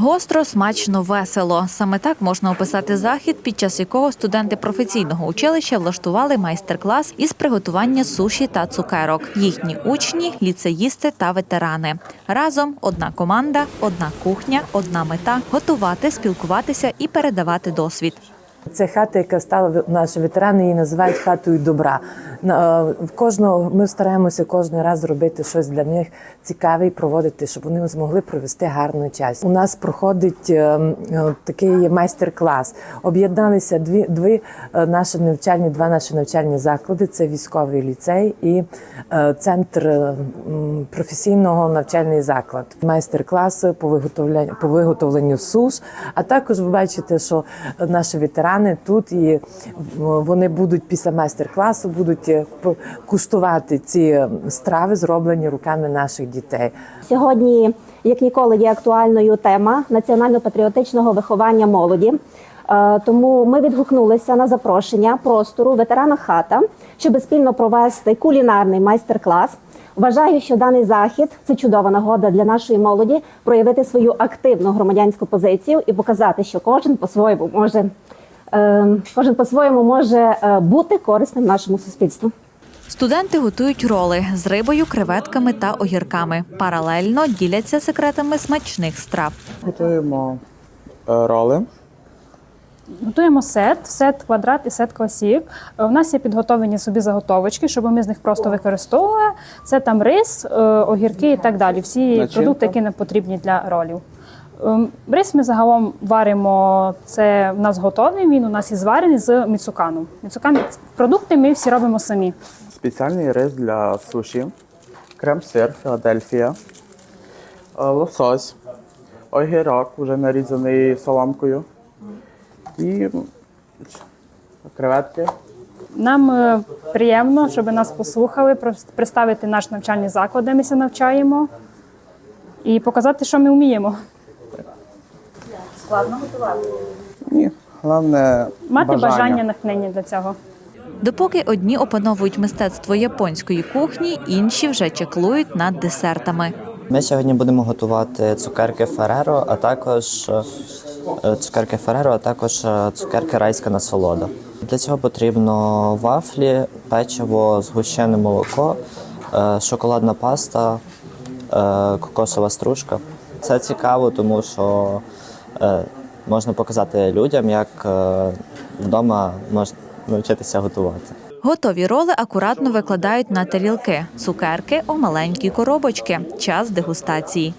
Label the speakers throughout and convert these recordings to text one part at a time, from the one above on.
Speaker 1: Гостро, смачно, весело. Саме так можна описати захід, під час якого студенти професійного училища влаштували майстер-клас із приготування суші та цукерок. Їхні учні, ліцеїсти та ветерани. Разом одна команда, одна кухня, одна мета готувати, спілкуватися і передавати досвід.
Speaker 2: Це хата, яка стала наші ветерани її називають хатою добра. Е, В кожного ми стараємося кожен раз зробити щось для них цікаве і проводити, щоб вони змогли провести гарний час. У нас проходить е, е, такий майстер-клас. Об'єдналися дві дві наші навчальні, два наші навчальні заклади. Це військовий ліцей і центр професійного навчальний заклад. Майстер-класи по виготовленню по виготовленню суш. А також ви бачите, що наші ветерани тут і вони будуть після майстер-класу будуть е, куштувати ці е, страви, зроблені руками наших дітей.
Speaker 3: Сьогодні, як ніколи, є актуальною тема національно-патріотичного виховання молоді. Е, Тому ми відгукнулися на запрошення простору ветерана хата, щоб спільно провести кулінарний майстер-клас. Вважаю, що даний захід це чудова нагода для нашої молоді проявити свою активну громадянську позицію і показати, що кожен по-своєму може кожен по-своєму може е, бути корисним нашому суспільству.
Speaker 1: Студенти готують роли з рибою, креветками та огірками. Паралельно діляться секретами смачних страв.
Speaker 4: Готуємо е, роли.
Speaker 5: Готуємо сет, сет квадрат і сет класік. Е, У нас є підготовлені собі заготовочки, щоб ми з них просто використовували. Це там рис, огірки і так далі. Всі
Speaker 4: Начинка.
Speaker 5: продукти, які нам потрібні для ролів. Ем, Рис ми загалом варимо. Це в нас готовий. Він у нас і зварений з міцуканом. Міцукан продукти ми всі робимо самі.
Speaker 4: Спеціальний рис для суші, крем-сир, Філадельфія, е, лосось, огірок, вже нарізаний соломкою. І креветки.
Speaker 5: Нам е, приємно, щоб нас послухали, представити наш навчальний заклад, де ми навчаємо, і показати, що ми вміємо.
Speaker 4: Ні, головне
Speaker 5: Мати бажання, натхнення для цього.
Speaker 1: Допоки одні опановують мистецтво японської кухні, інші вже чеклують над десертами.
Speaker 6: Ми сьогодні будемо готувати цукерки Фереро, а також е, цукерки Фереро, а також е, цукерки райська насолода. Для цього потрібно вафлі, печиво, згущене молоко, е, шоколадна паста, кокосова стружка. Це цікаво, тому що можна показати людям, як е, вдома можна навчитися готувати.
Speaker 1: Готові роли акуратно викладають на тарілки, цукерки у маленькі коробочки. Час дегустації.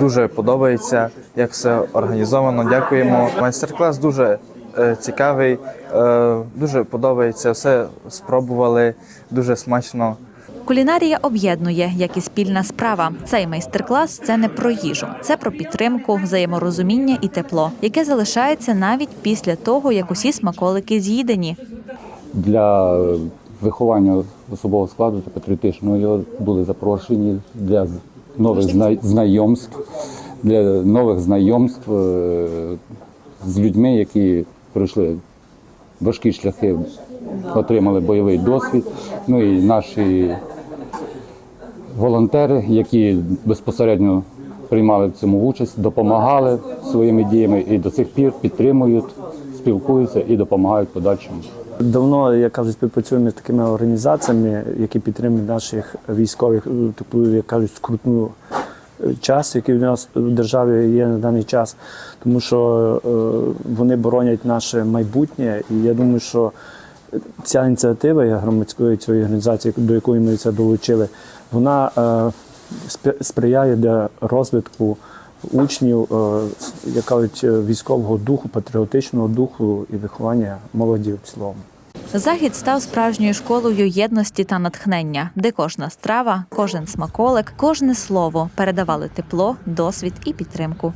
Speaker 7: Дуже подобається, як все організовано. Дякуємо. Майстер-клас дуже е, цікавий, е, дуже подобається. Все спробували, дуже смачно.
Speaker 1: Кулінарія об'єднує, як і спільна справа. Цей майстер-клас це не про їжу, це про підтримку, взаєморозуміння і тепло, яке залишається навіть після того, як усі смаколики з'їдені.
Speaker 8: для виховання особового складу та патріотичного його були запрошені для нових зна- знайомств, для нових знайомств е, з людьми, які пройшли важкі шляхи, отримали бойовий досвід. Ну і наші волонтери, які безпосередньо приймали в цьому участь, допомагали своїми діями і до сих пір підтримують, спілкуються і допомагають подальшому.
Speaker 9: Давно, як кажуть, співпрацюємо з такими організаціями, які підтримують наших військових, е, таку, як кажуть, скрутну е, час, який в нас в державі є на даний час, тому що е, вони боронять наше майбутнє. І я думаю, що ця ініціатива громадської цієї організації, до якої ми це долучили, вона е, сприяє для розвитку учнів, е, як кажуть, військового духу, патріотичного духу і виховання молоді в цілому.
Speaker 1: Захід став справжньою школою єдності та натхнення, де кожна страва, кожен смаколик, кожне слово передавали тепло, досвід і підтримку.